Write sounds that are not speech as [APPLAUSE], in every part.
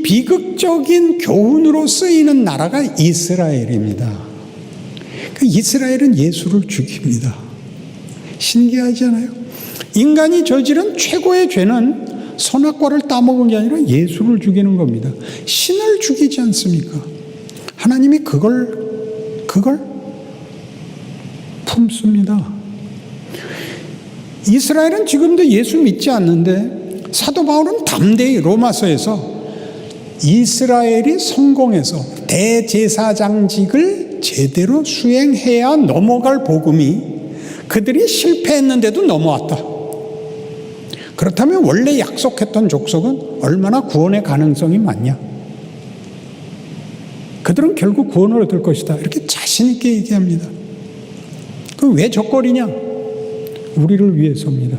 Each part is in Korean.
이 비극적인 교훈으로 쓰이는 나라가 이스라엘입니다. 그 이스라엘은 예수를 죽입니다. 신기하지 않아요? 인간이 저지른 최고의 죄는 선악과를 따먹은 게 아니라 예수를 죽이는 겁니다. 신을 죽이지 않습니까? 하나님이 그걸, 그걸 품습니다. 이스라엘은 지금도 예수 믿지 않는데 사도 바울은 담대히 로마서에서 이스라엘이 성공해서 대제사장직을 제대로 수행해야 넘어갈 복음이 그들이 실패했는데도 넘어왔다. 그렇다면 원래 약속했던 족속은 얼마나 구원의 가능성이 많냐? 그들은 결국 구원을 얻을 것이다. 이렇게 자신있게 얘기합니다. 그럼 왜 적거리냐? 우리를 위해서입니다.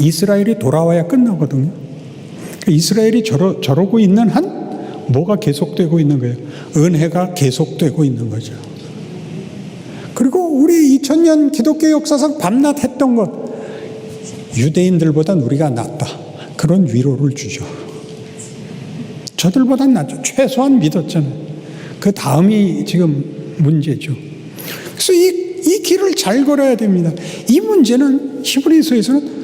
이스라엘이 돌아와야 끝나거든요. 이스라엘이 저러, 저러고 있는 한 뭐가 계속되고 있는 거예요? 은혜가 계속되고 있는 거죠. 그리고 우리 2000년 기독교 역사상 밤낮 했던 것, 유대인들보단 우리가 낫다. 그런 위로를 주죠. 저들보단 낫죠. 최소한 믿었잖아요. 그 다음이 지금 문제죠. 그래서 이, 이 길을 잘 걸어야 됩니다. 이 문제는 히브리서에서는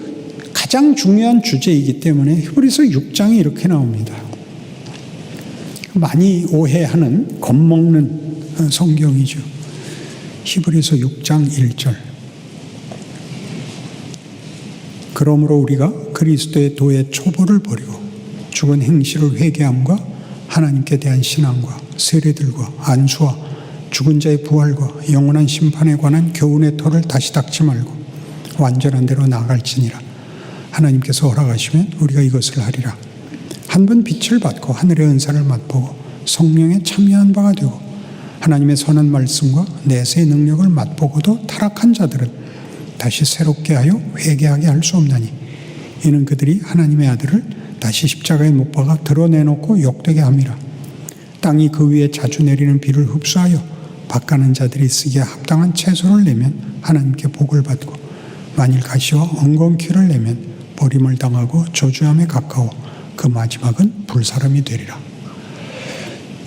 가장 중요한 주제이기 때문에 히브리서 6장이 이렇게 나옵니다. 많이 오해하는 겁먹는 성경이죠. 히브리서 6장 1절. 그러므로 우리가 그리스도의 도의 초보를 버리고 죽은 행실을 회개함과 하나님께 대한 신앙과 세례들과 안수와 죽은 자의 부활과 영원한 심판에 관한 교훈의 터를 다시 닦지 말고 완전한 대로 나아갈지니라. 하나님께서 허락하시면 우리가 이것을 하리라. 한 번 빛을 받고 하늘의 은사를 맛보고 성령에 참여한 바가 되고 하나님의 선한 말씀과 내세의 능력을 맛보고도 타락한 자들은 다시 새롭게 하여 회개하게 할 수 없나니 이는 그들이 하나님의 아들을 다시 십자가에 못 박아 드러내놓고 욕되게 함이라 땅이 그 위에 자주 내리는 비를 흡수하여 밭가는 자들이 쓰기에 합당한 채소를 내면 하나님께 복을 받고 만일 가시와 엉겅퀴를 내면 버림을 당하고 저주함에 가까워 그 마지막은 불사람이 되리라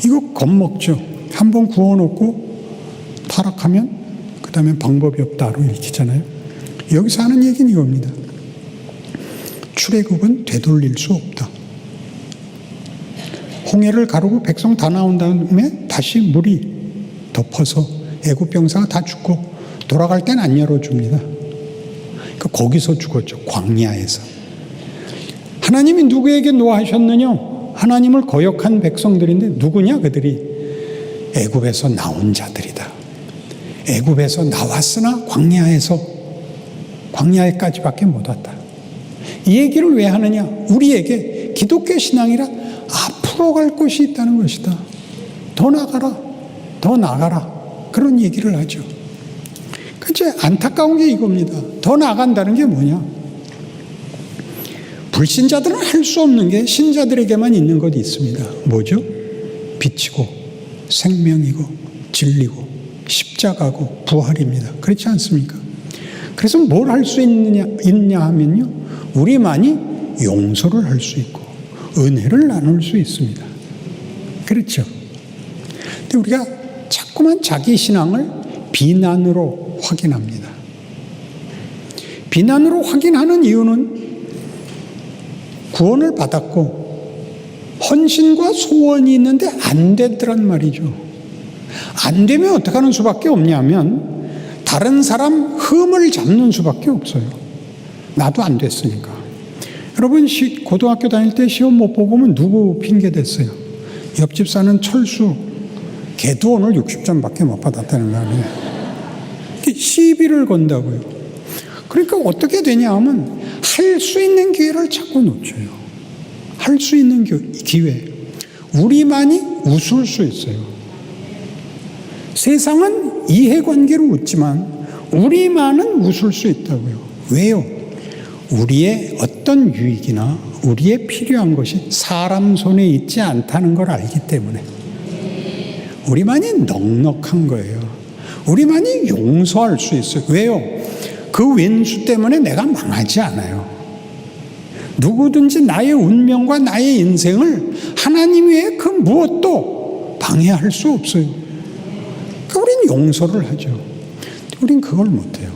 이거 겁먹죠 한 번 구워놓고 타락하면 그 다음에 방법이 없다로 읽히잖아요. 여기서 하는 얘기는 이겁니다. 출애굽은 되돌릴 수 없다. 홍해를 가르고 백성 다 나온 다음에 다시 물이 덮어서 애굽 병사가 다 죽고 돌아갈 땐 안 열어줍니다. 그러니까 거기서 죽었죠. 광야에서. 하나님이 누구에게 노하셨느냐? 하나님을 거역한 백성들인데 누구냐 그들이 애굽에서 나온 자들이다. 애굽에서 나왔으나 광야에서 광야에까지밖에 못 왔다. 이 얘기를 왜 하느냐? 우리에게 기독교 신앙이라 앞으로 갈 곳이 있다는 것이다. 더 나가라, 더 나가라 그런 얘기를 하죠. 이제 안타까운 게 이겁니다. 더 나간다는 게 뭐냐? 불신자들은 할 수 없는 게 신자들에게만 있는 것이 있습니다. 뭐죠? 빛이고 생명이고 진리고 십자가고 부활입니다. 그렇지 않습니까? 그래서 뭘 할 수 있느냐, 있냐 하면요. 우리만이 용서를 할 수 있고 은혜를 나눌 수 있습니다. 그렇죠. 근데 우리가 자꾸만 자기 신앙을 비난으로 확인합니다. 비난으로 확인하는 이유는 구원을 받았고 헌신과 소원이 있는데 안 되더란 말이죠. 안 되면 어떻게 하는 수밖에 없냐면 다른 사람 흠을 잡는 수밖에 없어요. 나도 안 됐으니까. 여러분 고등학교 다닐 때 시험 못 보고 면 누구 핑계 댔어요? 옆집 사는 철수 걔도 오늘 60점밖에 못 받았다는 거 아니에요. 시비를 건다고요. 그러니까 어떻게 되냐 하면 할 수 있는 기회를 자꾸 놓쳐요. 할 수 있는 기회. 우리만이 웃을 수 있어요. 세상은 이해관계로 웃지만 우리만은 웃을 수 있다고요. 왜요? 우리의 어떤 유익이나 우리의 필요한 것이 사람 손에 있지 않다는 걸 알기 때문에 우리만이 넉넉한 거예요. 우리만이 용서할 수 있어요. 왜요? 그 왼수 때문에 내가 망하지 않아요. 누구든지 나의 운명과 나의 인생을 하나님 외에 그 무엇도 방해할 수 없어요. 그러니까 우리는 용서를 하죠. 우린 그걸 못해요.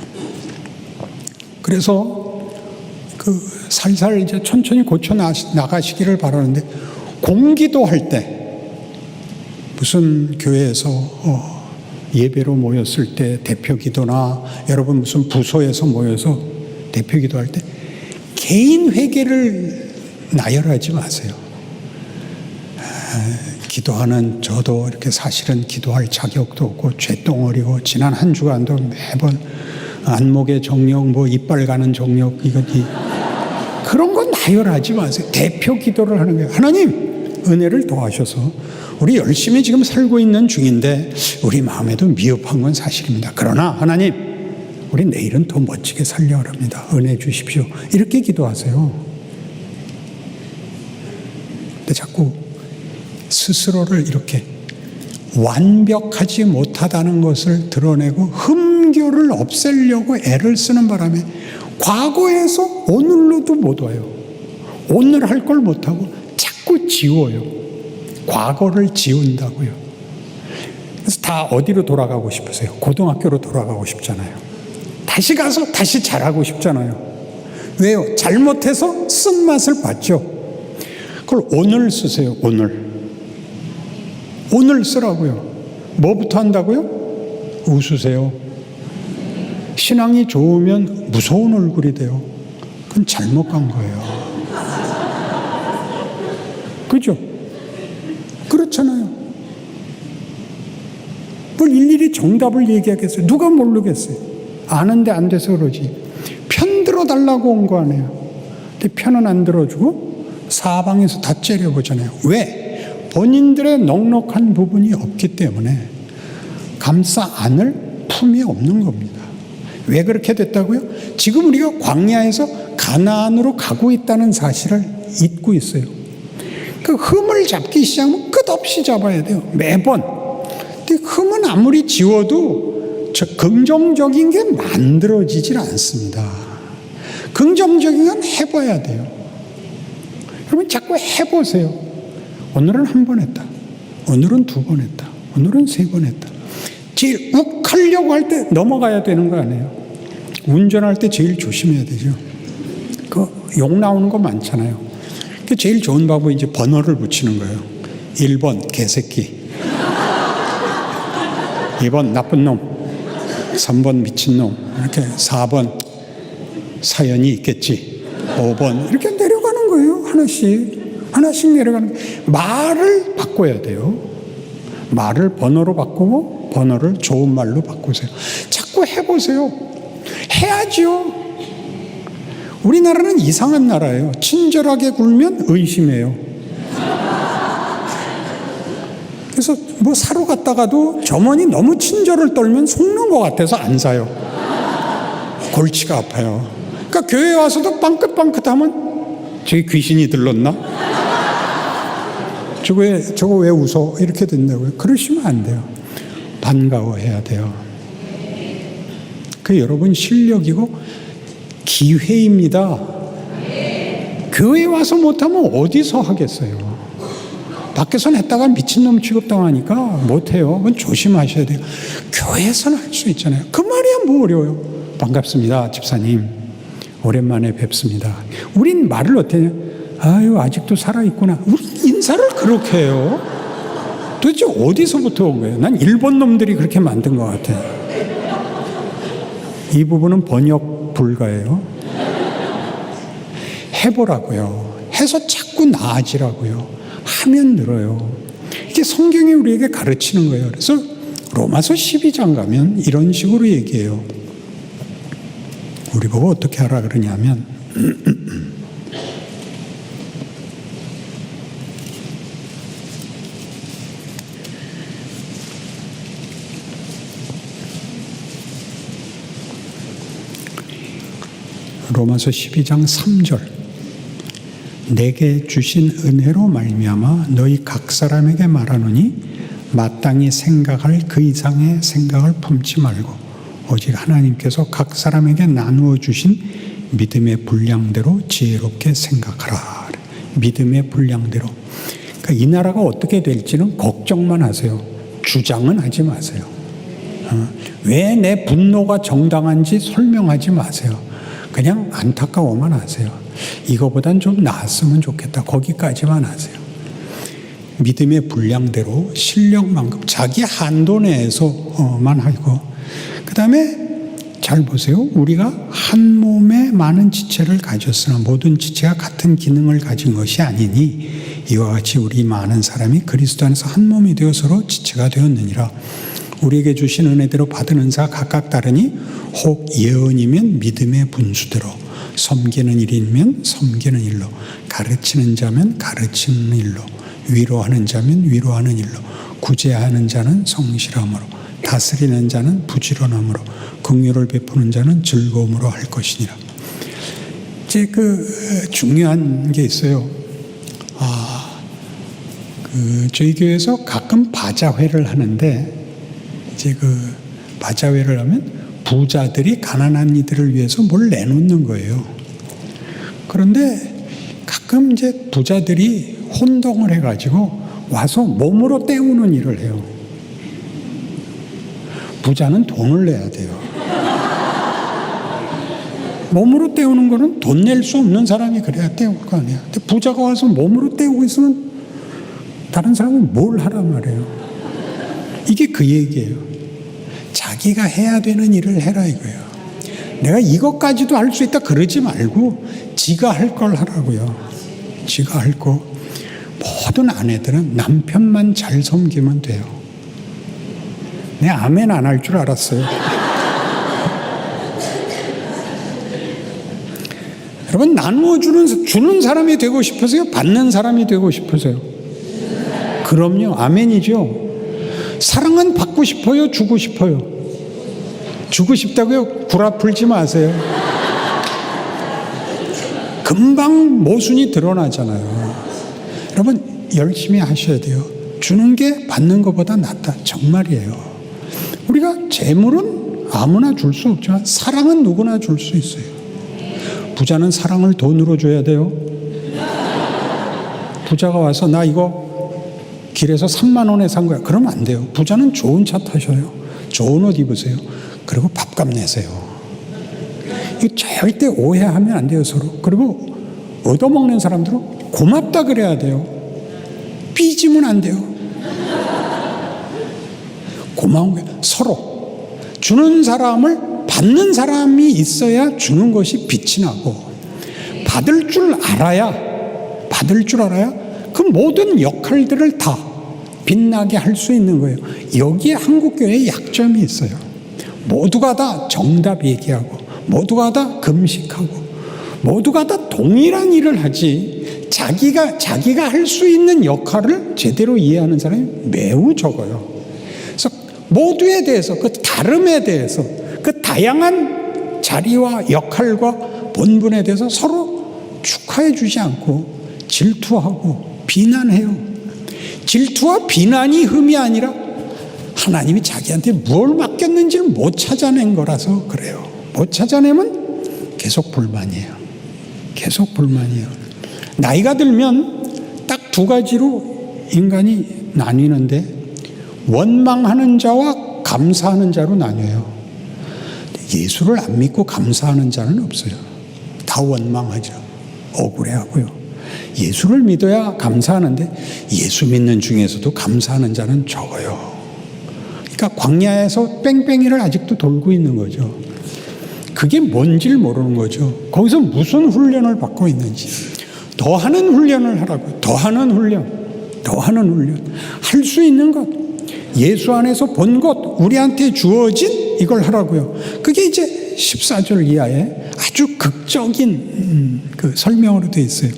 그래서 그 살살 이제 천천히 고쳐 나가시기를 바라는데 공기도 할 때 무슨 교회에서 어 예배로 모였을 때 대표 기도나 여러분 무슨 부서에서 모여서 대표 기도할 때 개인 회개를 나열하지 마세요. 아, 기도하는 저도 이렇게 사실은 기도할 자격도 없고 죄덩어리고 지난 한 주간도 매번 안목의 정력 뭐 이빨 가는 정력 이거 이 그런 건 나열하지 마세요. 대표 기도를 하는 거예요. 하나님 은혜를 더하셔서 우리 열심히 지금 살고 있는 중인데 우리 마음에도 미흡한 건 사실입니다. 그러나 하나님 우리 내일은 더 멋지게 살려 합니다. 은혜 주십시오. 이렇게 기도하세요. 근데 자꾸 스스로를 이렇게 완벽하지 못하다는 것을 드러내고 흠결을 없애려고 애를 쓰는 바람에 과거에서 오늘로도 못 와요. 오늘 할 걸 못하고 자꾸 지워요. 과거를 지운다고요. 그래서 다 어디로 돌아가고 싶으세요? 고등학교로 돌아가고 싶잖아요. 다시 가서 다시 잘하고 싶잖아요. 왜요? 잘못해서 쓴맛을 봤죠. 그걸 오늘 쓰세요, 오늘. 오늘 쓰라고요. 뭐부터 한다고요? 웃으세요. 신앙이 좋으면 무서운 얼굴이 돼요. 그건 잘못 간 거예요. 그죠? 그렇잖아요. 뭘 일일이 정답을 얘기하겠어요? 누가 모르겠어요? 아는데 안 돼서 그러지. 편 들어달라고 온 거 아니에요. 근데 편은 안 들어주고 사방에서 다 째려보잖아요. 왜? 본인들의 넉넉한 부분이 없기 때문에 감싸 안을 품이 없는 겁니다. 왜 그렇게 됐다고요? 지금 우리가 광야에서 가나안으로 가고 있다는 사실을 잊고 있어요. 그 흠을 잡기 시작하면 끝없이 잡아야 돼요. 매번. 근데 흠은 아무리 지워도 저 긍정적인 게 만들어지질 않습니다. 긍정적인 건 해봐야 돼요. 여러분 자꾸 해보세요. 오늘은 한 번 했다. 오늘은 두 번 했다. 오늘은 세 번 했다. 제일 욱 하려고 할 때 넘어가야 되는 거 아니에요? 운전할 때 제일 조심해야 되죠. 그 욕 나오는 거 많잖아요. 그 제일 좋은 방법이 이제 번호를 붙이는 거예요. 1번 개새끼. 2번 나쁜 놈. 3번 미친 놈. 이렇게 4번 사연이 있겠지. 5번 이렇게 내려가는 거예요. 하나씩. 하나씩 내려가는. 말을 바꿔야 돼요. 말을 번호로 바꾸고 번호를 좋은 말로 바꾸세요. 자꾸 해보세요. 해야지요. 우리나라는 이상한 나라예요. 친절하게 굴면 의심해요. 그래서 뭐 사러 갔다가도 점원이 너무 친절을 떨면 속는 것 같아서 안 사요. 골치가 아파요. 그러니까 교회 와서도 빵긋빵긋하면 저기 귀신이 들렀나? 저거 왜, 저거 왜 웃어? 이렇게 된다고요. 그러시면 안 돼요. 반가워해야 돼요. 그 여러분 실력이고 기회입니다. 교회 와서 못하면 어디서 하겠어요? 밖에서는 했다가 미친놈 취급당하니까 못해요. 그건 조심하셔야 돼요. 교회에서는 할 수 있잖아요. 그 말이야 뭐 어려워요. 반갑습니다, 집사님. 오랜만에 뵙습니다. 우린 말을 어떻게? 아유, 아직도 살아있구나. 우리 인사를 그렇게 해요. 도대체 어디서부터 온 거예요? 난 일본 놈들이 그렇게 만든 것 같아. 이 부분은 번역 불가예요. 해보라고요. 해서 자꾸 나아지라고요. 하면 늘어요. 이게 성경이 우리에게 가르치는 거예요. 그래서 로마서 12장 가면 이런 식으로 얘기해요. 우리 보고 어떻게 하라 그러냐면 로마서 12장 3절 내게 주신 은혜로 말미암아 너희 각 사람에게 말하노니 마땅히 생각할 그 이상의 생각을 품지 말고 오직 하나님께서 각 사람에게 나누어 주신 믿음의 분량대로 지혜롭게 생각하라. 믿음의 분량대로. 그러니까 이 나라가 어떻게 될지는 걱정만 하세요. 주장은 하지 마세요. 어, 왜내 분노가 정당한지 설명하지 마세요. 그냥 안타까워만 하세요. 이거보단 좀 나았으면 좋겠다. 거기까지만 하세요. 믿음의 분량대로 실력만큼 자기 한도 내에서만 하고 그 다음에 잘 보세요. 우리가 한 몸에 많은 지체를 가졌으나 모든 지체가 같은 기능을 가진 것이 아니니 이와 같이 우리 많은 사람이 그리스도 안에서 한 몸이 되어 서로 지체가 되었느니라. 우리에게 주신 은혜대로 받은 은사가 각각 다르니 혹 예언이면 믿음의 분수대로 섬기는 일이면 섬기는 일로 가르치는 자면 가르치는 일로 위로하는 자면 위로하는 일로 구제하는 자는 성실함으로 다스리는 자는 부지런함으로 긍휼을 베푸는 자는 즐거움으로 할 것이니라. 이제 그 중요한 게 있어요. 아, 그 저희 교회에서 가끔 바자회를 하는데 이제 그 바자회를 하면 부자들이 가난한 이들을 위해서 뭘 내놓는 거예요. 그런데 가끔 이제 부자들이 혼동을 해가지고 와서 몸으로 때우는 일을 해요. 부자는 돈을 내야 돼요. 몸으로 때우는 거는 돈 낼 수 없는 사람이 그래야 때울 거 아니야. 근데 부자가 와서 몸으로 때우고 있으면 다른 사람은 뭘 하란 말이에요. 이게 그 얘기예요. 자기가 해야 되는 일을 해라 이거예요. 내가 이것까지도 할 수 있다 그러지 말고 지가 할 걸 하라고요. 지가 할 거. 모든 아내들은 남편만 잘 섬기면 돼요. 내 아멘 안 할 줄 알았어요. [LAUGHS] 여러분 나누어 주는 주는 사람이 되고 싶으세요? 받는 사람이 되고 싶으세요? 그럼요. 아멘이죠. 받고 싶어요, 주고 싶어요. 주고 싶다고요? 구라 풀지 마세요. 금방 모순이 드러나잖아요. 여러분 열심히 하셔야 돼요. 주는 게 받는 것보다 낫다. 정말이에요. 우리가 재물은 아무나 줄 수 없지만 사랑은 누구나 줄 수 있어요. 부자는 사랑을 돈으로 줘야 돼요. 부자가 와서 나 이거 길에서 3만 원에 산 거야. 그러면 안 돼요. 부자는 좋은 차 타셔요. 좋은 옷 입으세요. 그리고 밥값 내세요. 이 절대 오해하면 안 돼요, 서로. 그리고 얻어먹는 사람들은 고맙다 그래야 돼요. 삐지면 안 돼요. 고마운 게 서로 주는 사람을 받는 사람이 있어야 주는 것이 빛이 나고 받을 줄 알아야 받을 줄 알아야 그 모든 역할들을 다 빛나게 할 수 있는 거예요. 여기에 한국교회의 약점이 있어요. 모두가 다 정답 얘기하고 모두가 다 금식하고 모두가 다 동일한 일을 하지 자기가 자기가 할 수 있는 역할을 제대로 이해하는 사람이 매우 적어요. 그래서 모두에 대해서 그 다름에 대해서 그 다양한 자리와 역할과 본분에 대해서 서로 축하해 주지 않고 질투하고 비난해요. 질투와 비난이 흠이 아니라 하나님이 자기한테 뭘 맡겼는지를 못 찾아낸 거라서 그래요. 못 찾아내면 계속 불만이에요. 계속 불만이에요. 나이가 들면 딱 두 가지로 인간이 나뉘는데 원망하는 자와 감사하는 자로 나뉘어요. 예수를 안 믿고 감사하는 자는 없어요. 다 원망하죠. 억울해하고요. 예수를 믿어야 감사하는데 예수 믿는 중에서도 감사하는 자는 적어요. 그러니까 광야에서 뺑뺑이를 아직도 돌고 있는 거죠. 그게 뭔지를 모르는 거죠. 거기서 무슨 훈련을 받고 있는지. 더 하는 훈련을 하라고. 더 하는 훈련. 더 하는 훈련. 할 수 있는 것. 예수 안에서 본 것. 우리한테 주어진 이걸 하라고요. 그게 이제 14절 이하에 아주 극적인 음, 그 설명으로 되어 있어요.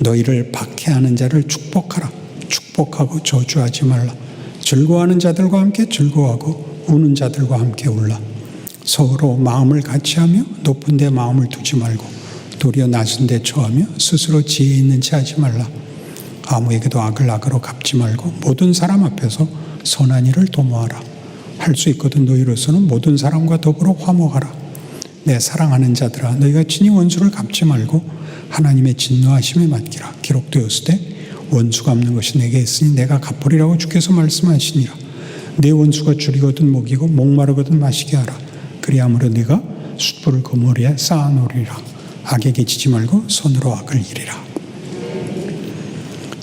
너희를 박해하는 자를 축복하라. 축복하고 저주하지 말라. 즐거워하는 자들과 함께 즐거워하고 우는 자들과 함께 울라. 서로 마음을 같이하며 높은 데 마음을 두지 말고 도리어 낮은 데 처하며 스스로 지혜 있는 체 하지 말라. 아무에게도 악을 악으로 갚지 말고 모든 사람 앞에서 선한 일을 도모하라. 할 수 있거든 너희로서는 모든 사람과 더불어 화목하라. 내 사랑하는 자들아 너희가 친히 원수를 갚지 말고 하나님의 진노하심에 맡기라. 기록되었을 때 원수 갚는 것이 내게 있으니 내가 갚으리라고 주께서 말씀하시니라. 내 원수가 줄이거든 먹이고 목마르거든 마시게 하라. 그리하므로 네가 숯불을 그 머리에 쌓아놓으리라. 악에게 지지 말고 손으로 악을 이리라.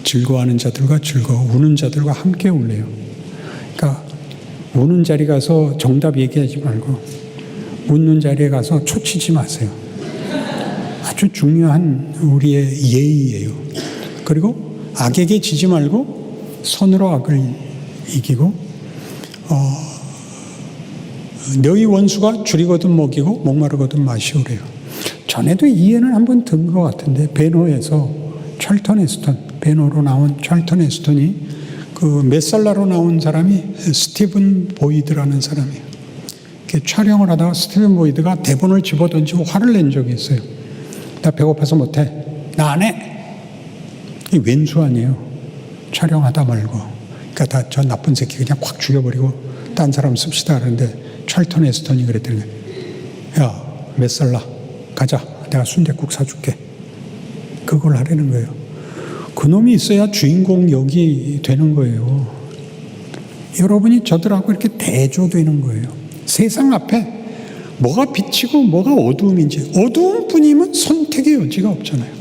즐거워하는 자들과 즐거워 우는 자들과 함께 울래요. 그러니까 우는 자리 가서 정답 얘기하지 말고 웃는 자리에 가서 초치지 마세요. 아주 중요한 우리의 예의예요. 그리고 악에게 지지 말고 손으로 악을 이기고 어, 너희 원수가 줄이거든 먹이고 목마르거든 마시오래요. 전에도 이해는 한번 든 것 같은데 베노에서 찰턴 에스턴 베노로 나온 찰턴 에스턴이 그 메살라로 나온 사람이 스티븐 보이드라는 사람이에요. 촬영을 하다가 스티븐 보이드가 대본을 집어던지고 화를 낸 적이 있어요. 나 배고파서 못해. 나 안 해. 이 왼수 아니에요. 촬영하다 말고. 그러니까 다 저 나쁜 새끼 그냥 확 죽여버리고 딴 사람 씁시다 그러는데 찰턴 에스턴이 그랬더니 야 메살라 가자. 내가 순대국 사줄게. 그걸 하려는 거예요. 그놈이 있어야 주인공 역이 되는 거예요. 여러분이 저들하고 이렇게 대조되는 거예요. 세상 앞에 뭐가 빛이고 뭐가 어두움인지 어두운 뿐이면 선택의 여지가 없잖아요.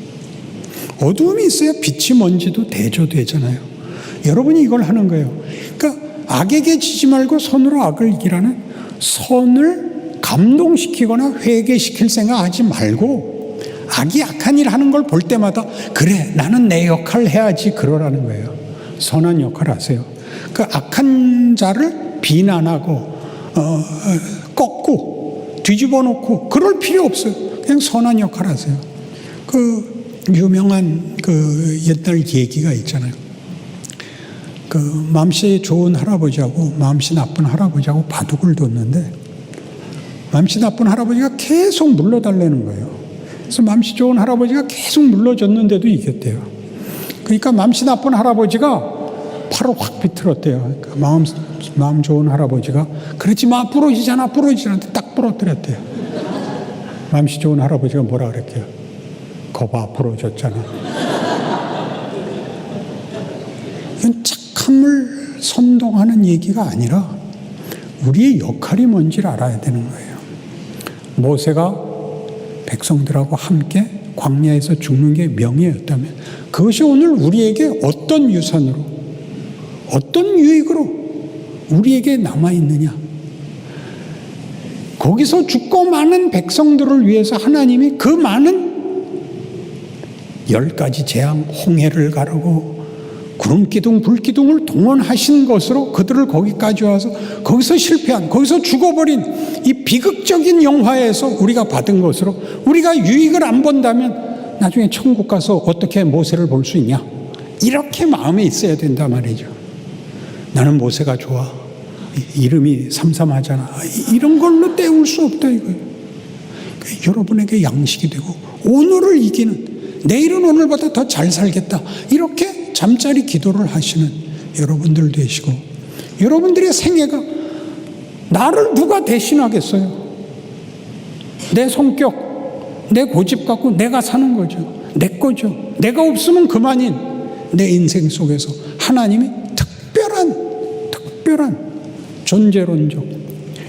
어두움이 있어야 빛이 뭔지도 대조되잖아요. 여러분이 이걸 하는 거예요. 그러니까 악에게 지지 말고 선으로 악을 이기라는 선을 감동시키거나 회개시킬 생각하지 말고 악이 악한 일 하는 걸 볼 때마다 그래 나는 내 역할 해야지 그러라는 거예요. 선한 역할 하세요. 그 악한 자를 비난하고 어, 꺾고 뒤집어 놓고 그럴 필요 없어요. 그냥 선한 역할 하세요. 그 유명한 그 옛날 얘기가 있잖아요. 그 마음씨 좋은 할아버지하고 마음씨 나쁜 할아버지하고 바둑을 뒀는데 마음씨 나쁜 할아버지가 계속 물러달라는 거예요. 그래서 맘씨 좋은 할아버지가 계속 물러줬는데도 이겼대요. 그러니까 맘씨 나쁜 할아버지가 바로 확 비틀었대요. 그러니까 마음, 마음 좋은 할아버지가 그렇지 마, 부러지잖아, 부러지잖아. 딱 부러뜨렸대요. 맘씨 좋은 할아버지가 뭐라 그랬게요? 거봐, 부러졌잖아. 이건 착함을 선동하는 얘기가 아니라 우리의 역할이 뭔지를 알아야 되는 거예요. 모세가 백성들하고 함께 광야에서 죽는 게 명예였다면 그것이 오늘 우리에게 어떤 유산으로 어떤 유익으로 우리에게 남아 있느냐? 거기서 죽고 많은 백성들을 위해서 하나님이 그 많은 열 가지 재앙, 홍해를 가르고 구름 기둥, 불 기둥을 동원하신 것으로 그들을 거기까지 와서 거기서 실패한, 거기서 죽어버린 이 비극적인 영화에서 우리가 받은 것으로 우리가 유익을 안 본다면 나중에 천국 가서 어떻게 모세를 볼 수 있냐? 이렇게 마음에 있어야 된단 말이죠. 나는 모세가 좋아. 이름이 삼삼하잖아. 이런 걸로 때울 수 없다 이거예요. 여러분에게 양식이 되고 오늘을 이기는 내일은 오늘보다 더 잘 살겠다. 이렇게 잠자리 기도를 하시는 여러분들 되시고 여러분들의 생애가 나를 누가 대신하겠어요? 내 성격, 내 고집 갖고 내가 사는 거죠. 내 거죠. 내가 없으면 그만인 내 인생 속에서 하나님이 특별한 존재론적,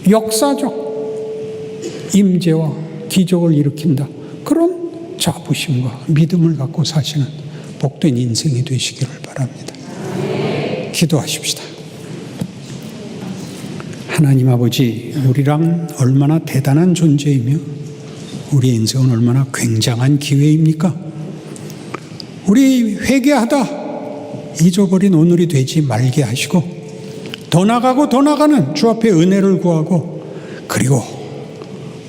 역사적 임재와 기적을 일으킨다. 그런 자부심과 믿음을 갖고 사시는 복된 인생이 되시기를 바랍니다. 기도하십시다. 하나님 아버지, 우리랑 얼마나 대단한 존재이며 우리 인생은 얼마나 굉장한 기회입니까? 우리 회개하다 잊어버린 오늘이 되지 말게 하시고 더 나가고 더 나가는 주 앞에 은혜를 구하고 그리고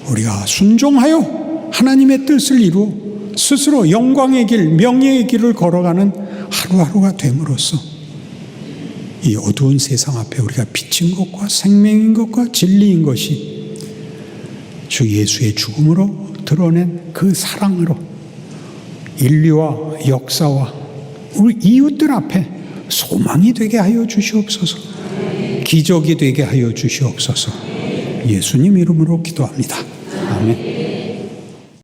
우리가 순종하여 하나님의 뜻을 이루어 스스로 영광의 길, 명예의 길을 걸어가는 하루하루가 됨으로써 이 어두운 세상 앞에 우리가 빛인 것과 생명인 것과 진리인 것이 주 예수의 죽음으로 드러낸 그 사랑으로 인류와 역사와 우리 이웃들 앞에 소망이 되게 하여 주시옵소서. 기적이 되게 하여 주시옵소서. 예수님 이름으로 기도합니다. 아멘.